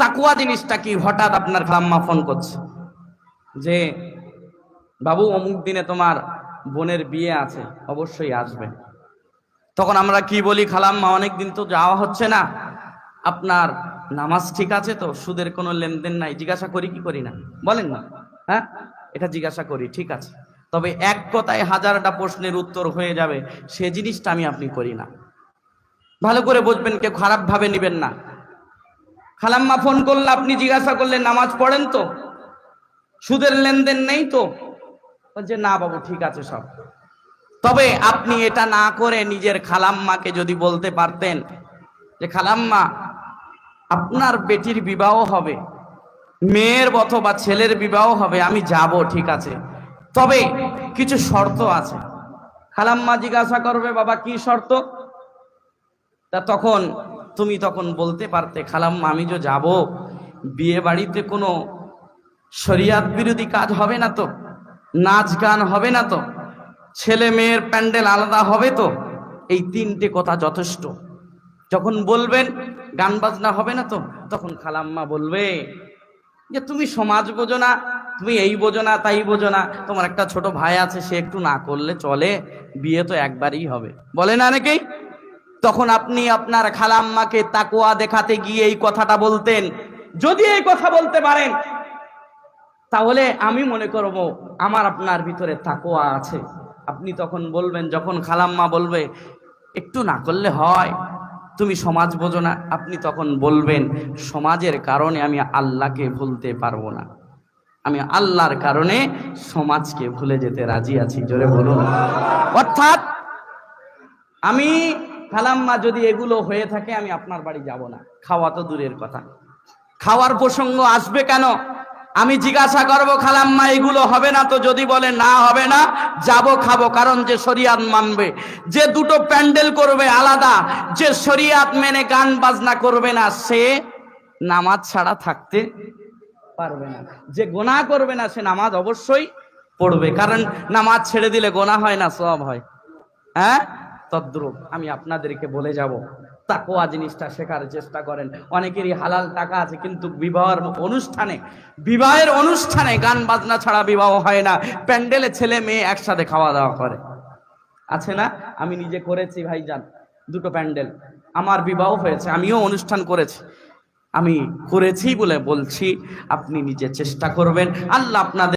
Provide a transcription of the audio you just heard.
তাকুয়া জিনিসটা কি? হঠাৎ আপনার খালাম্মা ফোন করছে যে, বাবু, অমুক দিনে তোমার বোনের বিয়ে আছে, অবশ্যই আসবে। তখন আমরা কি বলি, খালাম্মা অনেক দিন তো যাওয়া হচ্ছে না। আপনার নামাজ ঠিক আছে তো? সুদের কোনো লেনদেন নাই। জিজ্ঞাসা করি কি করি না? বলেন না। হ্যাঁ? এটা জিজ্ঞাসা করি, ঠিক আছে। তবে এক কথায় হাজারটা প্রশ্নের উত্তর হয়ে যাবে, সে জিনিসটা আমি আপনি করি না। ভালো করে বুঝবেন, কেউ খারাপ ভাবে নিবেন না। খালাম্মা ফোন করলে, আপনি জিজ্ঞাসা করলেন নামাজ পড়েন তো? সুদের লেনদেন নেই তো? বলছে, না বাবু, ঠিক আছে সব। তবে আপনি এটা না করে নিজের খালাম্মাকে যদি বলতে পারতেন যে, খালাম্মা, আপনার বেটির বিবাহ হবে, মেয়ের অথবা ছেলের বিবাহ হবে, আমি যাব, ঠিক আছে। তবে কিছু শর্ত আছে। খালাম্মা জিজ্ঞাসা করবে, বাবা, কি শর্ত? তা তখন তুমি তখন বলতে পারতে, খালাম্মা, আমি যে যাব বিয়ে বাড়িতে কোনো শরিয়াত বিরোধী কাজ হবে না তো? নাচ গান হবে না তো? ছেলে মেয়ের প্যান্ডেল আলাদা হবে তো? এই তিনটে কথা যথেষ্ট। যখন বলবেন, গান বাজনা হবে না তো? তখন খালাম্মা বলবে, যে তুমি সমাজ বোঝো না, তুমি এই বোঝো না, তাই বোঝো না। তোমার একটা ছোট ভাই আছে, সে একটু না করলে চলে, বিয়ে তো একবারই হবে। বলে না অনেকেই তখন আপনি আপনার খালাম্মাকে তাকুয়া দেখাতে গিয়ে এই কথাটা বলতেন। যদি এই কথা বলতে পারেন, তাহলে আমি মনে করব আমার আপনার ভিতরে তাকুয়া আছে। আপনি তখন বলবেন, যখন খালাম্মা বলবে, একটু না করলে হয়, তুমি সমাজ বোঝো না। আপনি তখন বলবেন, সমাজের কারণে আমি আল্লাহকে ভুলতে পারব না। আমি আল্লাহর কারণে সমাজকে ভুলে যেতে রাজি আছি। জোরে বলুন। অর্থাৎ, আমি খালাম্মা, যদি এগুলো হয়ে থাকে, আমি আপনার বাড়ি যাব না। খাওয়া তো দূরের কথা। খাওয়ার প্রসঙ্গ আসবে কেন? আমি জিজ্ঞাসা করব, খালাম্মা, এগুলো হবে না তো? যদি বলে না হবে না, যাব, খাব। কারণ যে শরিয়াত মানবে, যে দুটো প্যান্ডেল করবে আলাদা, যে শরিয়াত মেনে গান বাজনা করবে না, সে নামাজ ছাড়া থাকতে পারবে না। যে গোনা করবে না, সে নামাজ অবশ্যই পড়বে। কারণ নামাজ ছেড়ে দিলে গোনা হয় না, সব হয়। হ্যাঁ? তদ্রুপ আমি আপনাদেরকে বলে যাব তাকোয়া জিনিসটা শেখার চেষ্টা করেন। অনেকেরই হালাল টাকা আছে, কিন্তু বিবাহের অনুষ্ঠানে বিবাহের অনুষ্ঠানে গান বাজনা ছাড়া বিবাহ হয় না। প্যান্ডেলে ছেলে মেয়ে একসাথে খাওয়া দাওয়া করে। আছে না? আমি নিজে করেছি, ভাইজান, দুটো প্যান্ডেল। আমার বিবাহ হয়েছে, আমিও অনুষ্ঠান করেছি। আমি করেছি বলে বলছি, আপনি নিজে চেষ্টা করবেন। আল্লাহ আপনাদের